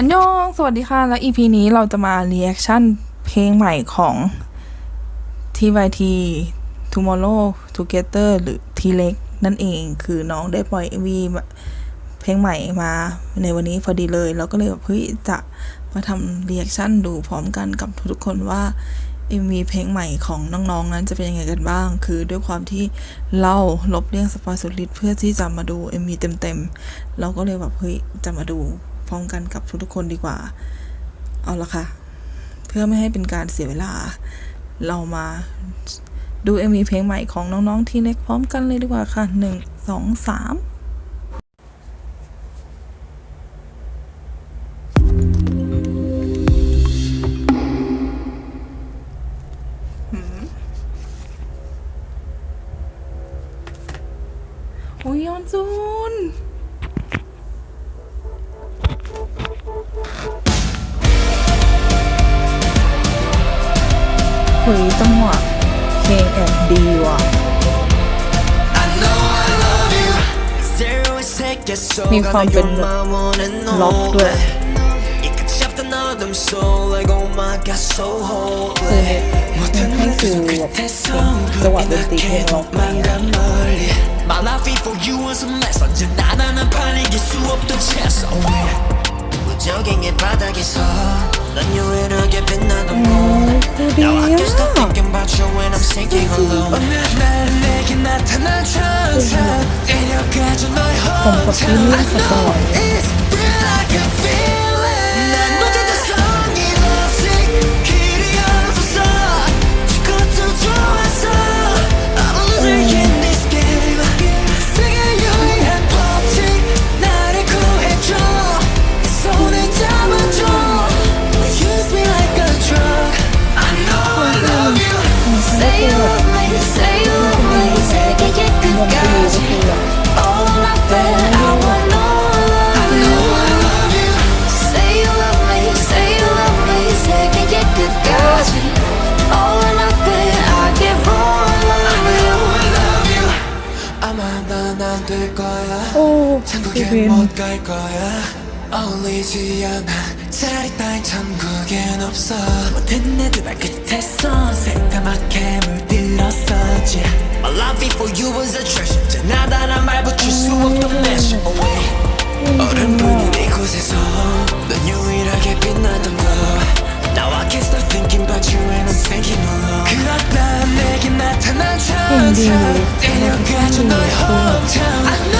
อันยอง สวัสดีค่ะ และ EP นี้เราจะมา reaction เพลงใหม่ของ TYT Tomorrow Together หรือ T เล็กนั่นเองคือน้องได้ปล่อย MV เพลงใหม่มาในวันนี้พอดีเลย เราก็เลยแบบเฮ้ยจะมาทำ reaction ดูพร้อมกันกับทุกๆคนว่า MV เพลงใหม่ของน้องๆนั้นจะเป็นยังไงกันบ้าง คือด้วยความที่เราลบเรื่องสปอยสุดฤทธิ์เพื่อที่จะมาดู MV เต็มๆ เราก็เลยแบบเฮ้ยจะมาดู พร้อมกันกับทุกๆคนดีกว่า เอาละค่ะ เพื่อไม่ให้เป็นการเสียเวลา เรามาดู MV เพลงใหม่ของน้องๆ ที่เล็กพร้อมกันเลยดีกว่าค่ะ 1 2 3 เฮ้ยจังหวะเพลงแอบดีว่ะ มีความเป็นล็อกด้วยคือมันให้ฟิลแบบเป็นจังหวะดนตรีเพลงล็อกอะไรอย่ 조경의 바닥에서 난 유일하게 빛나던 곳 Now I can't stop thinking about you when I'm sinking alone 어느 날 내게 나타난 천사 데려가줘 너의 혼자 I know it's real I can feel 천국에 น못갈 거야 어울리지 않아 자리 따윈 천국엔 없어 모든 애들 발끝에서 새까맣게 물들었었지 My love before you was a treasure 이제 나다란 말 붙일 수 없던 measure away 얼음뿐인 이곳에서 넌 유일하게 빛나던 거 Now I can't stop thinking about you and I'm thinking alone 그렇다 내게 나타난 천사 데려가줘 너의 hometown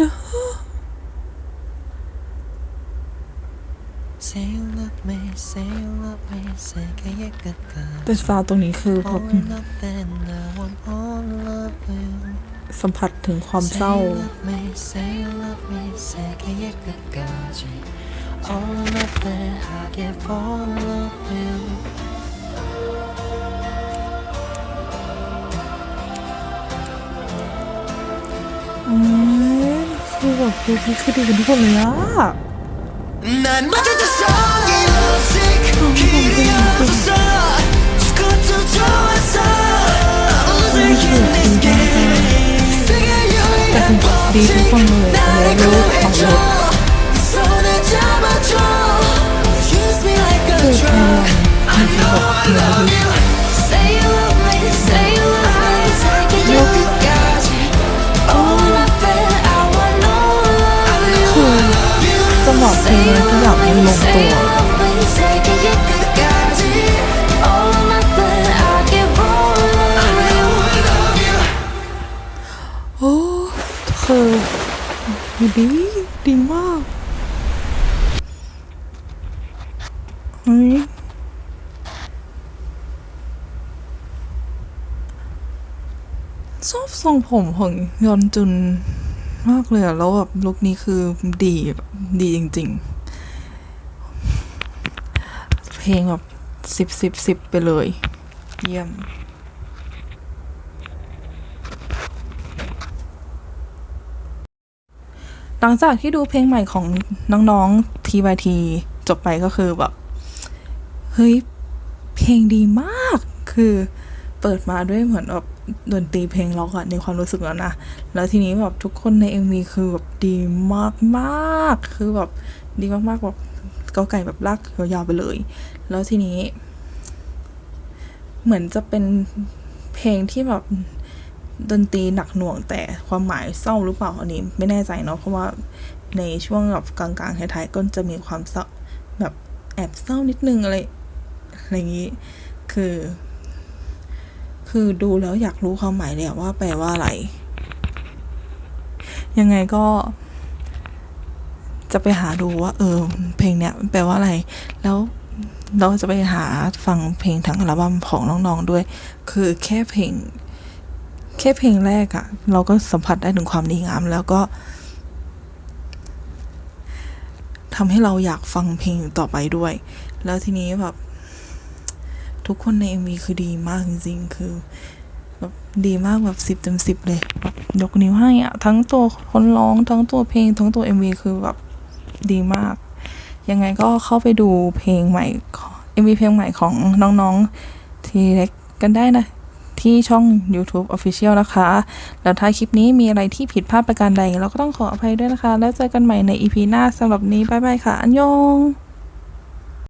นะแต่ซาตรงนี้คือผมสัมผัสถึงความเศร้า อืม 친구가 무슨 소리가 누가 내야? 난 맞아졌어 이 음식 길이 없었어 죽어도 좋았어 Losing in this game 세계 유일한 법칙 나를 구해줘 네 손을 잡아줘 Use me like a drug ดีดีมากเฮ้ยชอบทรงผมของยอนจุนมากเลยอะแล้วแบบลุคนี้คือดีแบบดีจริง ๆ เพลงแบบสิบสิบสิบไปเลย เยี่ยม หลังจากที่ดูเพลงใหม่ของน้องๆ TYT จบไปก็คือแบบ เฮ้ย เพลงดีมาก คือเปิดมาด้วยเหมือนแบบดนตรีเพลงล็อกอะในความรู้สึกแล้วนะ แล้วทีนี้แบบทุกคนใน MV คือแบบดีมากมากคือแบบดีมากๆแบบเกาไก่แบบลากยาวๆไปเลย แล้วทีนี้ เหมือนจะเป็นเพลงที่แบบ ดนตรีหนักหน่วงแต่ความหมายเศร้าหรือเปล่าอันนี้ไม่แน่ใจเนาะเพราะว่าในช่วงแบบกลางๆท้ายๆก็จะมีความเศร้าแบบแอบเศร้านิดนึงอะไรอะไรอย่างนี้คือ คือดูแล้วอยากรู้ความหมายเลยว่าแปลว่าอะไร ยังไงก็ จะไปหาดูว่า เออ เพลงเนี้ยแปลว่าอะไร แล้วเราจะไปหาฟังเพลงทั้งอัลบั้มของน้องๆด้วย คือแค่เพลง แค่เพลงแรกอะเราก็สัมผัสได้ถึงความดีงาม แล้วก็ทำให้เราอยากฟังเพลงต่อไปด้วย แล้วทีนี้แบบทุกคนใน MV คือดีมากจริงๆ คือแบบดีมากแบบสิบเต็มสิบเลยแบบยกนิ้วให้อะทั้งตัวคนร้องทั้งตัวเพลง ทั้งตัว MV คือแบบดีมาก ยังไงก็เข้าไปดูเพลงใหม่ของ MV เพลงใหม่ของน้องๆทีเล็กกันได้นะ ที่ช่อง YouTube Official นะคะ แล้วถ้าคลิปนี้มีอะไรที่ผิดพลาดประการใด เราก็ต้องขออภัยด้วยนะคะ แล้วเจอกันใหม่ใน EP หน้าสำหรับนี้บ๊ายบายค่ะ อันยอง